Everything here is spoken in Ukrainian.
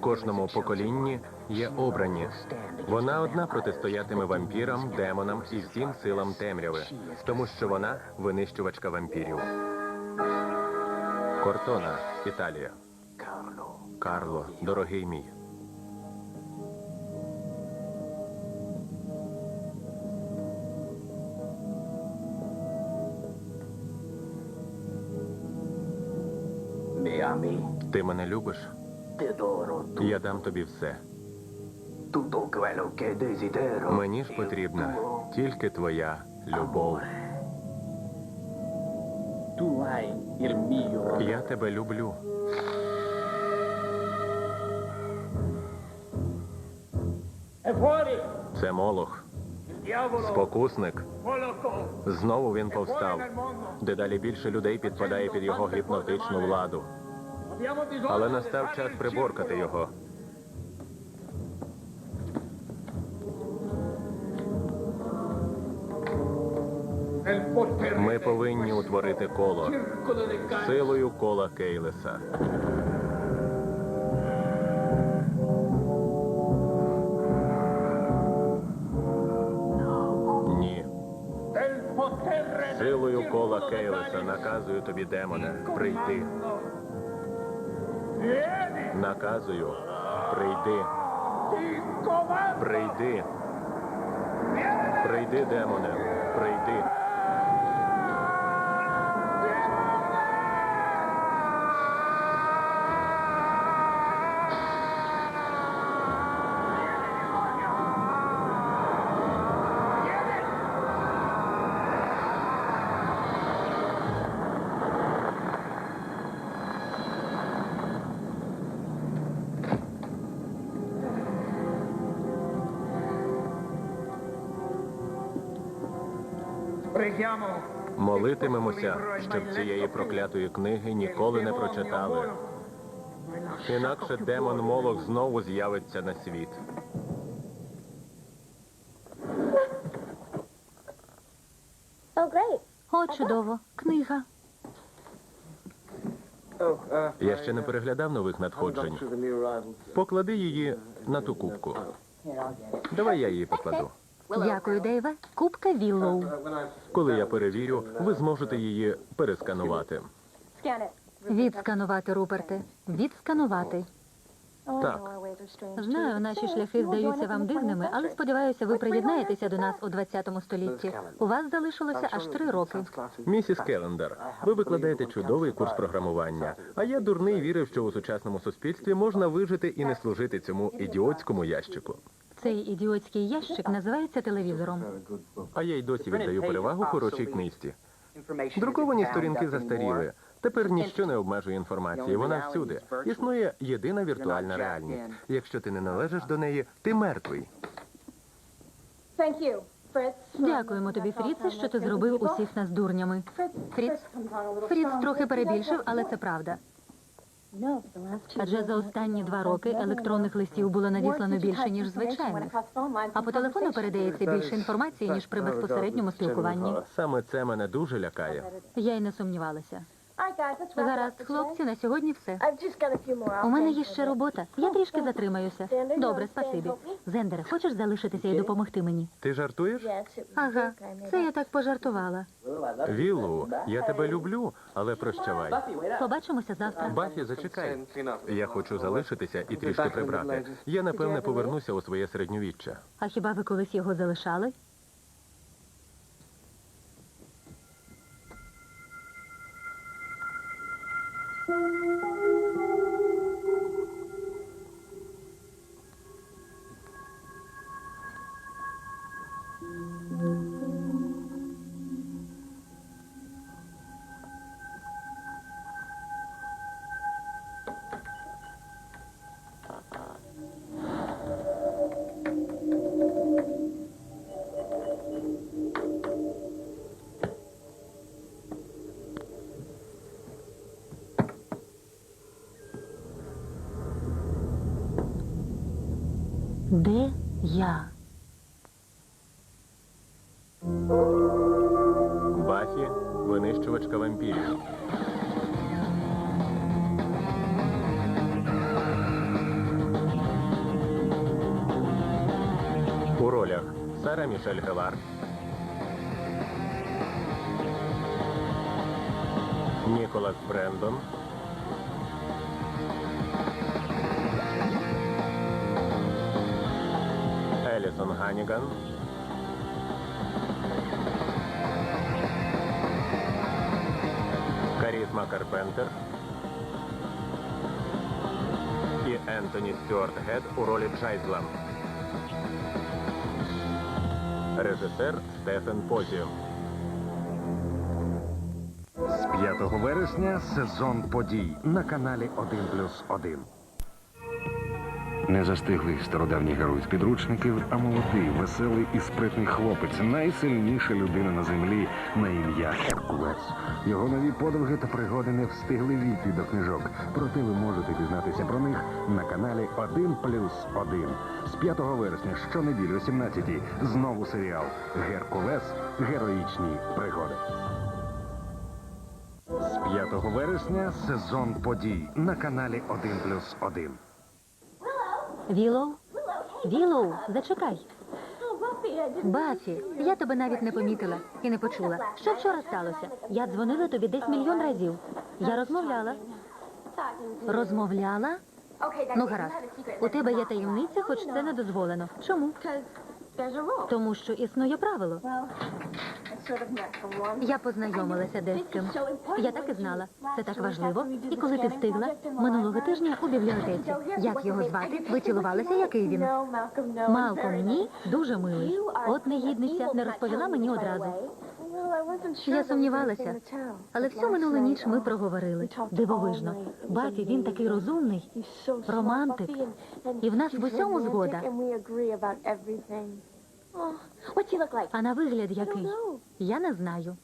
кожному поколінні є обрані. Вона одна протистоятиме вампірам, демонам і всім силам темряви, тому що вона винищувачка вампірів. Кортона, Італія. Карло, дорогий мій. Ти мене любиш? Я дам тобі все. Мені ж потрібна тільки твоя любов. Я тебе люблю. Це Молох, спокусник. Знову він повстав. Дедалі більше людей підпадає під його гіпнотичну владу. Але настав час приборкати його. Ми повинні утворити коло силою кола Кейлеса. Ні. Силою кола Кейлеса наказую тобі, демоне, прийти. Наказую. Прийди. Прийди. Прийди, демоне. Прийди. Молитимемося, щоб цієї проклятої книги ніколи не прочитали. Інакше демон Молох знову з'явиться на світ. Oh. О, чудово. Книга. Я ще не переглядав нових надходжень. Поклади її на ту кубку. Давай я її покладу. Дякую, Дейве. Кубка Віллоу. Коли я перевірю, ви зможете її пересканувати. Відсканувати, Руперте. Відсканувати. Так. Знаю, наші шляхи здаються вам дивними, але сподіваюся, ви приєднаєтеся до нас у 20 столітті. У вас залишилося аж три роки. Місіс Келлендер, ви викладаєте чудовий курс програмування. А я дурний вірив, що у сучасному суспільстві можна вижити і не служити цьому ідіотському ящику. Цей ідіотський ящик називається телевізором. А я й досі віддаю перевагу хорошій книжці. Друковані сторінки застаріли. Тепер ніщо не обмежує інформації. Вона всюди. Існує єдина віртуальна реальність. Якщо ти не належиш до неї, ти мертвий. Дякуємо тобі, Фріце, що ти зробив усіх нас дурнями. Фріц, Фріц трохи перебільшив, але це правда. Адже за останні два роки електронних листів було надіслано більше, ніж звичайних. А по телефону передається більше інформації, ніж при безпосередньому спілкуванні. Саме це мене дуже лякає. Я й не сумнівалася. Гаразд, хлопці, на сьогодні все. У мене є ще робота. Я трішки затримаюся. Добре, спасибі. Зендере, хочеш залишитися і допомогти мені? Ти жартуєш? Ага, це я так пожартувала. Віллу, я тебе люблю, але прощавай. Побачимося завтра. Бафі, зачекай. Я хочу залишитися і трішки прибрати. Я напевне повернуся у своє середньовіччя. А хіба ви колись його залишали? Де я? Бахі винищувачка вампірів. У ролях Сара Мішель Гелар, Ніколас Брендон. Елісон Ганіган, Карізма Карпентер і Ентоні Стюарт Гед у ролі Джайзла. Режисер Стефен Позіо. З 5 вересня сезон подій на каналі 1 плюс 1. Не застиглий стародавній герой з підручників, а молодий, веселий і спритний хлопець, найсильніша людина на землі на ім'я Геркулес. Його нові подвиги та пригоди не встигли війти до книжок. Проте ви можете дізнатися про них на каналі 1 плюс 1. З 5 вересня щонеділі о 17 знову серіал Геркулес. Героїчні пригоди. З 5 вересня сезон подій на каналі 1 плюс 1. Вілоу? Вілоу, зачекай. Бафі, я тебе навіть не помітила і не почула. Що вчора сталося? Я дзвонила тобі десь мільйон разів. Я розмовляла. Розмовляла? Ну, гаразд. У тебе є таємниця, хоч це не дозволено. Чому? Тому що існує правило. Я познайомилася десь з цим. Я так і знала. Це так важливо. І коли ти встигла минулого тижня у бібліотеці. Як його звати? Ви цілувалися, який він? Малком, ні, дуже милий. От негідниця не розповіла мені одразу. Я сумнівалася. Але всю минулу ніч ми проговорили. Дивовижно. Бафі, він такий розумний. Романтик. І в нас в усьому згода. А на вигляд який? Я не знаю.